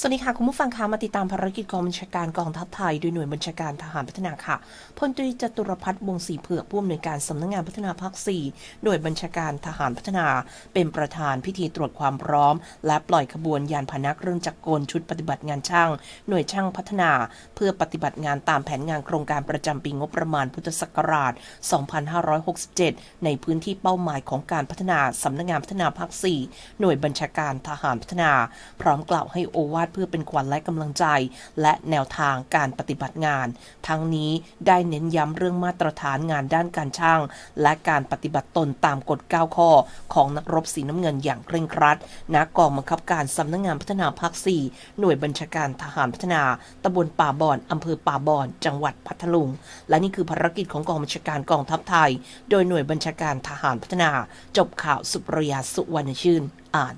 สวัสดีค่ะ คุณผู้ฟังคะมาติดตามภารกิจกองบัญชาการกองทัพไทย โดยหน่วยบัญชาการทหารพัฒนาค่ะพลตรีจตุรพัฒน์วงศรีเผือกผู้อำนวยการสำนักงานพัฒนาภาค4หน่วยบัญชาการทหารพัฒนา เป็นประธานพิธีตรวจความพร้อม และปล่อยขบวนยานพาหนะเครื่องจักรกลชุดปฏิบัติงานช่าง หน่วยช่างพัฒนา เพื่อปฏิบัติงานตามแผนงานโครงการประจำปีงบประมาณพุทธศักราช 2567 ในพื้นที่เป้าหมายของการพัฒนาสำนักงานพัฒนาภาค4หน่วยบัญชาการทหารพัฒนา พร้อมกล่าวให้โอวาทเพื่อเป็นขวัญและกำลังใจ และแนวทางการปฏิบัติงาน ทั้งนี้ได้เน้นย้ำเรื่องมาตรฐานงานด้านการช่าง และการปฏิบัติตนตามกฎ 9 ข้อ ของนักรบสีน้ำเงินอย่างเคร่งครัดณกองบังคับการสำนักงานพัฒนาภาค 4 หน่วยบัญชาการทหารพัฒนาตำบลป่าบอนอำเภอป่าบอน จังหวัดพัทลุง และนี่คือภารกิจของกองบัญชาการกองทัพไทย โดยหน่วยบัญชาการทหารพัฒนา จบข่าวสุปรยาสุวรรณชื่น อ่าน